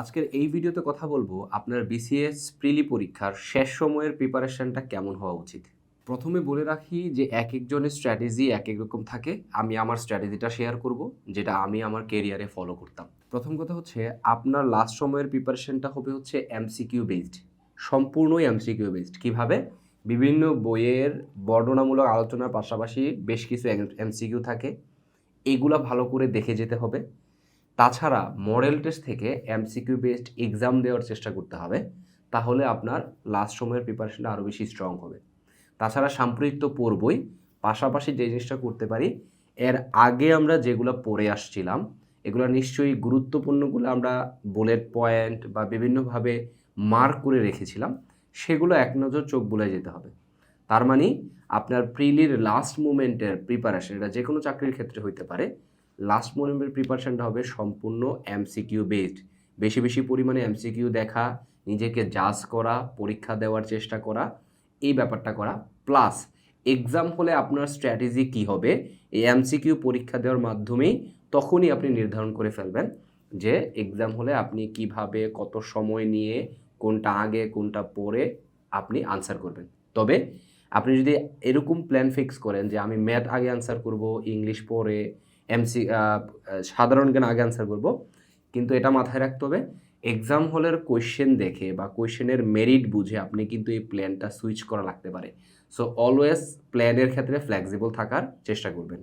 আজকের এই ভিডিওতে কথা বলব আপনার বিসিএস প্রিলি পরীক্ষার শেষ সময়ের প্রিপারেশনটা কেমন হওয়া উচিত? প্রথমে বলে রাখি যে এক একজনের স্ট্র্যাটেজি এক এক রকম থাকে। আমি আমার স্ট্র্যাটেজিটা শেয়ার করব, যেটা আমি আমার কেরিয়ারে ফলো করতাম। প্রথম কথা হচ্ছে, আপনার লাস্ট সময়ের প্রিপারেশনটা হবে হচ্ছে এমসিকিউ বেসড সম্পূর্ণই এমসিকিউ বেসড কীভাবে? বিভিন্ন বইয়ের বর্ণনামূলক আলোচনার পাশাপাশি বেশ কিছু এমসিকিউ থাকে। এগুলা ভালো করে দেখে যেতে হবে। তাছাড়া মডেল টেস্ট থেকে এমসিকিউ বেসড এক্সাম দেওয়ার চেষ্টা করতে হবে, তাহলে আপনার লাস্ট সময়ের প্রিপারেশনটা আরও বেশি স্ট্রং হবে। তাছাড়া সাম্প্রতিক তো পড়বই, পাশাপাশি যে জিনিসটা করতে পারি, এর আগে আমরা যেগুলো পড়ে আসছিলাম, এগুলো নিশ্চয়ই গুরুত্বপূর্ণগুলো আমরা বুলেট পয়েন্ট বা বিভিন্নভাবে মার্ক করে রেখেছিলাম, সেগুলো এক নজর চোখ বুলে যেতে হবে। তার মানে আপনার প্রিলির লাস্ট মুমেন্টের প্রিপারেশন এটা যে কোনো চাকরির ক্ষেত্রে হইতে পারে লাস্ট মোমেন্টের প্রিপারেশনটা হবে সম্পূর্ণ এমসিকিউ বেসড বেশি বেশি পরিমাণে এমসিকিউ দেখা, নিজেকে জাজ করা, পরীক্ষা দেওয়ার চেষ্টা করা, এই ব্যাপারটা করা। প্লাস এক্সাম হলে আপনার স্ট্র্যাটেজি কি হবে? এই এমসিকিউ পরীক্ষা দেওয়ার মাধ্যমেই তখনই আপনি নির্ধারণ করে ফেলবেন যে এক্সাম হলে আপনি কীভাবে, কত সময় নিয়ে, কোনটা আগে, কোনটা পরে আপনি আনসার করবেন। তবে আপনি যদি এরকম প্ল্যান ফিক্স করেন যে আমি ম্যাথ আগে আনসার করব ইংলিশ পরে এমসি সাধারণ জ্ঞান আগে অ্যান্সার করব। কিন্তু এটা মাথায় রাখতে হবে এক্সাম হলের কোয়েশ্চেন দেখে বা কোয়েশ্চেনের মেরিট বুঝে আপনি কিন্তু এই প্ল্যানটা সুইচ করা লাগতে পারে। সো অলওয়েজ প্ল্যানের ক্ষেত্রে ফ্লেক্সিবল থাকার চেষ্টা করবেন।